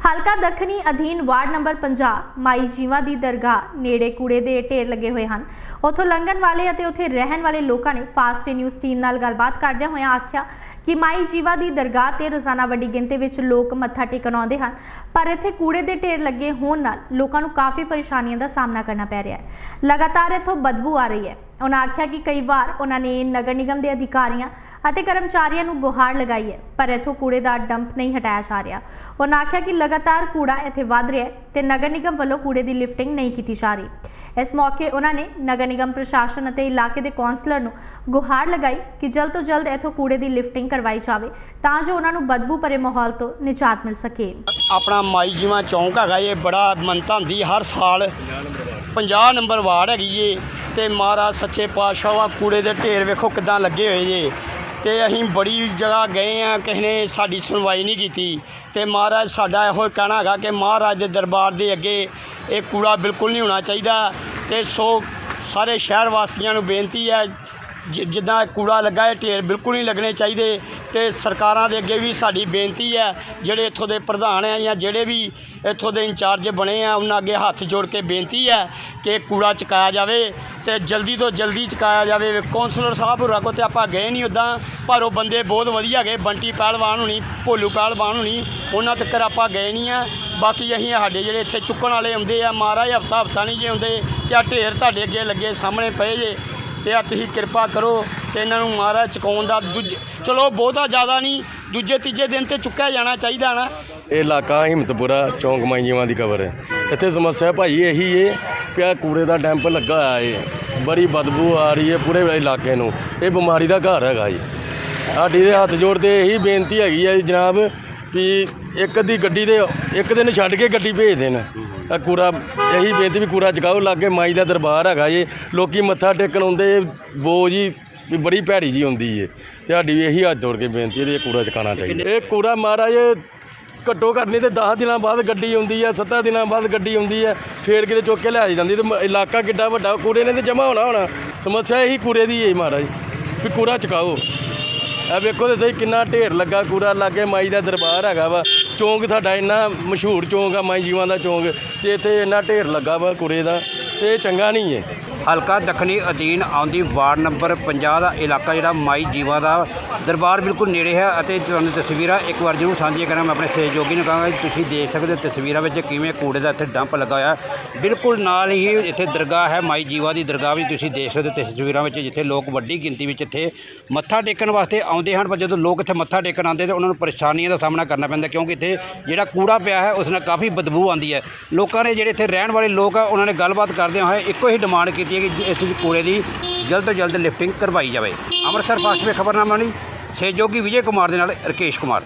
ਹਲਕਾ ਦੱਖਣੀ ਅਧੀਨ ਵਾਰਡ ਨੰਬਰ 50 ਮਾਈ ਜੀਵਾ ਦੀ ਦਰਗਾਹ, ਨੇੜੇ ਕੂੜੇ ਦੇ ਢੇਰ ਲੱਗੇ ਹੋਏ ਹਨ। ਉੱਥੋਂ ਲੰਘਣ ਵਾਲੇ ਅਤੇ ਉੱਥੇ ਰਹਿਣ ਵਾਲੇ ਲੋਕਾਂ ਨੇ ਫਾਸਟ ਵੇ ਨਿਊਜ਼ ਟੀਮ ਨਾਲ ਗੱਲਬਾਤ ਕਰਦਿਆਂ ਹੋਇਆਂ ਆਖਿਆ ਕਿ ਮਾਈ ਜੀਵਾ ਦੀ ਦਰਗਾਹ ਤੇ ਰੋਜ਼ਾਨਾ ਵੱਡੀ ਗਿਣਤੀ ਵਿੱਚ ਲੋਕ ਮੱਥਾ ਟੇਕਣ ਆਉਂਦੇ ਹਨ, ਪਰ ਇੱਥੇ ਕੂੜੇ ਦੇ ਢੇਰ ਲੱਗੇ ਹੋਣ ਨਾਲ ਲੋਕਾਂ ਨੂੰ ਕਾਫੀ ਪਰੇਸ਼ਾਨੀਆਂ ਦਾ ਸਾਹਮਣਾ ਕਰਨਾ ਪੈ ਰਿਹਾ ਹੈ। ਲਗਾਤਾਰ ਇੱਥੋਂ ਬਦਬੂ ਆ ਰਹੀ ਹੈ। ਉਹਨਾਂ ਆਖਿਆ ਕਿ ਕਈ ਵਾਰ ਉਹਨਾਂ ਨੇ ਨਗਰ ਨਿਗਮ ਦੇ ਅਧਿਕਾਰੀਆਂ ਅਤੇ ਕਰਮਚਾਰੀਆਂ ਨੂੰ ਗੁਹਾਰ ਲਗਾਈ ਹੈ, ਪਰ ਇੱਥੋਂ ਕੂੜੇ ਦਾ ਡੰਪ ਨਹੀਂ ਹਟਾਇਆ ਜਾ ਰਿਹਾ। ਉਹਨਾਂ ਆਖਿਆ ਕਿ ਲਗਾਤਾਰ ਕੂੜਾ ਇੱਥੇ ਵੱਧ ਰਿਹਾ ਹੈ ਤੇ ਨਗਰ ਨਿਗਮ ਵੱਲੋਂ ਕੂੜੇ ਦੀ ਲਿਫਟਿੰਗ ਨਹੀਂ ਕੀਤੀ ਜਾ ਰਹੀ। ਇਸ ਮੌਕੇ ਉਹਨਾਂ ਨੇ ਨਗਰ ਨਿਗਮ ਪ੍ਰਸ਼ਾਸਨ ਅਤੇ ਇਲਾਕੇ ਦੇ ਕੌਂਸਲਰ ਨੂੰ ਗੁਹਾਰ ਲਗਾਈ ਕਿ ਜਲਦ ਤੋਂ ਜਲਦ ਇੱਥੋਂ ਕੂੜੇ ਦੀ ਲਿਫਟਿੰਗ ਕਰਵਾਈ ਜਾਵੇ, ਤਾਂ ਜੋ ਉਹਨਾਂ ਨੂੰ ਬਦਬੂ ਭਰੇ ਮਾਹੌਲ ਤੋਂ ਨਿਜਾਤ ਮਿਲ ਸਕੇ। ਆਪਣਾ ਮਾਈ ਜੀਵਾ ਚੌਂਕ ਹੈਗਾ ਇਹ, ਬੜਾ ਮੰਨਤਾ ਹੁੰਦੀ ਹਰ ਸਾਲ 50 ਨੰਬਰ ਵਾਰਡ ਹੈਗੀ ਏ ਤੇ ਮਹਾਰਾਜ, ਸੱਚੇ ਪਾਤਸ਼ਾਹ ਵਾ ਕੂੜੇ ਦੇ ਢੇਰ ਵੇਖੋ ਕਿਦਾਂ ਲੱਗੇ ਹੋਏ ਜੇ। ਅਤੇ ਅਸੀਂ ਬੜੀ ਜਗ੍ਹਾ ਗਏ ਹਾਂ ਕਿਸੇ ਨੇ ਸਾਡੀ ਸੁਣਵਾਈ ਨਹੀਂ ਕੀਤੀ। ਅਤੇ ਮਹਾਰਾਜ ਸਾਡਾ ਇਹੋ ਕਹਿਣਾ ਹੈਗਾ ਕਿ ਮਹਾਰਾਜ ਦੇ ਦਰਬਾਰ ਦੇ ਅੱਗੇ ਇਹ ਕੂੜਾ ਬਿਲਕੁਲ ਨਹੀਂ ਹੋਣਾ ਚਾਹੀਦਾ। ਅਤੇ ਸੋ ਸਾਰੇ ਸ਼ਹਿਰ ਵਾਸੀਆਂ ਨੂੰ ਬੇਨਤੀ ਹੈ, ਜਿ- ਜਿੱਦਾਂ ਕੂੜਾ ਲੱਗਾ, ਇਹ ਢੇਰ ਬਿਲਕੁਲ ਨਹੀਂ ਲੱਗਣੇ ਚਾਹੀਦੇ। ਤੇ ਸਰਕਾਰਾਂ ਦੇ ਅੱਗੇ ਵੀ ਸਾਡੀ ਬੇਨਤੀ ਹੈ, ਜਿਹੜੇ ਇੱਥੋਂ ਦੇ ਪ੍ਰਧਾਨ ਆ ਜਾਂ ਜਿਹੜੇ ਵੀ ਇੱਥੋਂ ਦੇ ਇੰਚਾਰਜ ਬਣੇ ਆ, ਉਹਨਾਂ ਅੱਗੇ ਹੱਥ ਜੋੜ ਕੇ ਬੇਨਤੀ ਹੈ ਕਿ ਕੂੜਾ ਚੁਕਾਇਆ ਜਾਵੇ ਤੇ ਜਲਦੀ ਤੋਂ ਜਲਦੀ ਚੁਕਾਇਆ ਜਾਵੇ। ਕੌਂਸਲਰ ਸਾਹਿਬ ਹੋਰਾਂ ਕੋ ਤੇ ਆਪਾਂ ਗਏ ਨਹੀਂ ਉੱਦਾਂ ਪਰ ਉਹ ਬੰਦੇ ਬਹੁਤ ਵਧੀਆ ਗਏ, ਬੰਟੀ ਪਹਿਲਵਾਨ ਹੁਣੀ, ਭੋਲੂ ਪਹਿਲਵਾਨ ਹੁਣੀ, ਉਹਨਾਂ ਤੱਕ ਆਪਾਂ ਗਏ ਨਹੀਂ ਆ। ਬਾਕੀ ਅਸੀਂ ਸਾਡੇ ਜਿਹੜੇ ਇੱਥੇ ਚੁੱਕਣ ਵਾਲੇ ਆਉਂਦੇ ਆ, ਮਹਾਰਾਜ ਹਫਤਾ ਹਫਤਾ ਨਹੀਂ ਜੇ ਆਉਂਦੇ, ਤੇ ਆ ਢੇਰ ਤੁਹਾਡੇ ਅੱਗੇ ਲੱਗੇ ਸਾਹਮਣੇ ਪਏ ਜੇ, ਤੇ ਆ ਤੁਸੀਂ ਕਿਰਪਾ ਕਰੋ। ਤੇ ਇਹਨਾਂ ਨੂੰ ਮਹਾਰਾਜ ਚੁਕਾਉਣ ਦਾ ਦੂਜੇ ਚਲੋ ਬਹੁਤਾ ਜ਼ਿਆਦਾ ਨਹੀਂ, ਦੂਜੇ ਤੀਜੇ ਦਿਨ ਤੇ ਚੁੱਕਿਆ ਜਾਣਾ ਚਾਹੀਦਾ ਨਾ। ਇਹ ਇਲਾਕਾ ਹਿੰਮਤਪੁਰਾ ਚੌਂਕ ਮਾਈਆਂ ਦੀ ਕਬਰ ਹੈ। ਇੱਥੇ ਸਮੱਸਿਆ ਭਾਈ ਇਹੀ ਏ ਕਿ ਕੂੜੇ ਦਾ ਡੈਂਪ ਲੱਗਾ ਹੋਇਆ ਏ। ਬੜੀ ਬਦਬੂ ਆ ਰਹੀ ਏ ਪੂਰੇ ਇਲਾਕੇ ਨੂੰ। ਇਹ ਬਿਮਾਰੀ ਦਾ ਘਰ ਹੈਗਾ ਜੀ। ਸਾਡੀ ਦੇ ਹੱਥ ਜੋੜ ਤੇ ਇਹੀ ਬੇਨਤੀ ਹੈਗੀ ਹੈ ਜੀ ਜਨਾਬ ਵੀ ਇੱਕ ਅੱਧੀ ਗੱਡੀ ਦੇ ਇੱਕ ਦਿਨ ਛੱਡ ਕੇ ਗੱਡੀ ਭੇਜ ਦੇਣ। ਆਹ ਕੂੜਾ ਇਹੀ ਬੇਨਤੀ ਵੀ ਕੂੜਾ ਚਕਾਓ, ਲਾਗੇ ਮਾਈ ਦਾ ਦਰਬਾਰ ਹੈਗਾ ਜੀ। ਲੋਕੀ ਮੱਥਾ ਟੇਕਣ ਆਉਂਦੇ ਬੋ ਜੀ ਵੀ ਬੜੀ ਭੈੜੀ ਜੀ ਹੁੰਦੀ ਏ। ਤੇ ਸਾਡੀ ਵੀ ਇਹੀ ਹੱਥ ਜੋੜ ਕੇ ਬੇਨਤੀ ਹੈ ਵੀ ਇਹ ਕੂੜਾ ਚਕਾਉਣਾ ਚਾਹੀਦਾ। ਇਹ ਕੂੜਾ ਮਹਾਰਾਜ ਘੱਟੋ ਘੱਟ ਨਹੀਂ ਤੇ 10 ਦਿਨਾਂ ਬਾਅਦ ਗੱਡੀ ਆਉਂਦੀ ਹੈ 7 ਦਿਨਾਂ ਬਾਅਦ ਗੱਡੀ ਆਉਂਦੀ ਹੈ ਫੇਰ ਕਿਤੇ ਚੁੱਕ ਕੇ ਲਿਆਈ ਜਾਂਦੀ ਤੇ ਮ- ਇਲਾਕਾ ਕਿੱਡਾ ਵੱਡਾ ਕੂੜੇ ਨੇ ਤੇ ਜਮਾ ਹੋਣਾ ਹੋਣਾ। ਸਮੱਸਿਆ ਇਹੀ ਕੂੜੇ ਦੀ ਹੈ ਮਹਾਰਾਜ ਵੀ ਕੂੜਾ ਚਕਾਓ। ਇਹ ਵੇਖੋ ਤੇ ਸਹੀ ਕਿੰਨਾ ਢੇਰ ਲੱਗਾ ਕੂੜਾ ਲਾਗੇ ਮਾਈ ਦਾ ਦਰਬਾਰ ਹੈਗਾ ਵਾ। ਚੌਂਕ ਸਾਡਾ ਇੰਨਾ ਮਸ਼ਹੂਰ ਚੌਂਕ ਆ ਮਾਈ ਜੀਵਾਂ ਦਾ ਚੌਂਕ ਤੇ ਇੱਥੇ ਇੰਨਾ ਢੇਰ ਲੱਗਾ ਵਾ ਕੂੜੇ ਦਾ ਤੇ ਇਹ ਚੰਗਾ ਨਹੀਂ ਹੈ ਹਲਕਾ ਦੱਖਣੀ ਅਧੀਨ ਆਉਂਦੀ ਵਾਰਡ ਨੰਬਰ 50 ਦਾ ਇਲਾਕਾ ਜਿਹੜਾ ਮਾਈ ਜੀਵਾ ਦਾ ਦਰਬਾਰ ਬਿਲਕੁਲ ਨੇੜੇ ਹੈ ਅਤੇ ਤੁਹਾਨੂੰ ਤਸਵੀਰਾਂ ਇੱਕ ਵਾਰ ਜ਼ਰੂਰ ਸਾਂਝੀਆਂ ਕਰਾਂ। ਮੈਂ ਆਪਣੇ ਸਹਿਯੋਗੀ ਨੂੰ ਕਹਾਂਗਾ ਕਿ ਤੁਸੀਂ ਦੇਖ ਸਕਦੇ ਹੋ ਤਸਵੀਰਾਂ ਵਿੱਚ ਕਿਵੇਂ ਕੂੜੇ ਦਾ ਇੱਥੇ ਡੰਪ ਲੱਗਾ ਹੋਇਆ। ਹੈ। ਬਿਲਕੁਲ ਨਾਲ ਹੀ ਇੱਥੇ ਦਰਗਾਹ ਹੈ, ਮਾਈ ਜੀਵਾ ਦੀ ਦਰਗਾਹ ਵੀ ਤੁਸੀਂ ਦੇਖ ਸਕਦੇ ਹੋ ਤਸਵੀਰਾਂ ਵਿੱਚ, ਜਿੱਥੇ ਲੋਕ ਵੱਡੀ ਗਿਣਤੀ ਵਿੱਚ ਇੱਥੇ ਮੱਥਾ ਟੇਕਣ ਵਾਸਤੇ ਆਉਂਦੇ ਹਨ। ਪਰ ਜਦੋਂ ਲੋਕ ਇੱਥੇ ਮੱਥਾ ਟੇਕਣ ਆਉਂਦੇ ਤਾਂ ਉਹਨਾਂ ਨੂੰ ਪਰੇਸ਼ਾਨੀਆਂ ਦਾ ਸਾਹਮਣਾ ਕਰਨਾ ਪੈਂਦਾ ਕਿਉਂਕਿ ਇੱਥੇ ਜਿਹੜਾ ਕੂੜਾ ਪਿਆ ਹੈ, ਉਸ ਨਾਲ ਕਾਫੀ ਬਦਬੂ ਆਉਂਦੀ ਹੈ। ਲੋਕਾਂ ਨੇ ਜਿਹੜੇ ਇੱਥੇ ਰਹਿਣ ਵਾਲੇ ਲੋਕ ਆ, ਉਹਨਾਂ ਨੇ ਗੱਲਬਾਤ ਕਰਦਿਆਂ ਹੋਏ ਇੱਕੋ ਹੀ ਡਿਮਾਂਡ ਕੀਤੀ ਹੈ ਕਿ ਇਸ ਕੂੜੇ ਦੀ ਜਲਦ ਤੋਂ ਜਲਦ ਲਿਫਟਿੰਗ ਕਰਵਾਈ ਜਾਵੇ। ਅੰਮ੍ਰਿਤਸਰ ਫਾਸਟ ਵੇ ਖਬਰਨਾਮਾ ਲਈ ਸਹਿਯੋਗੀ ਵਿਜੇ ਕੁਮਾਰ ਦੇ ਨਾਲ ਰਕੇਸ਼ ਕੁਮਾਰ।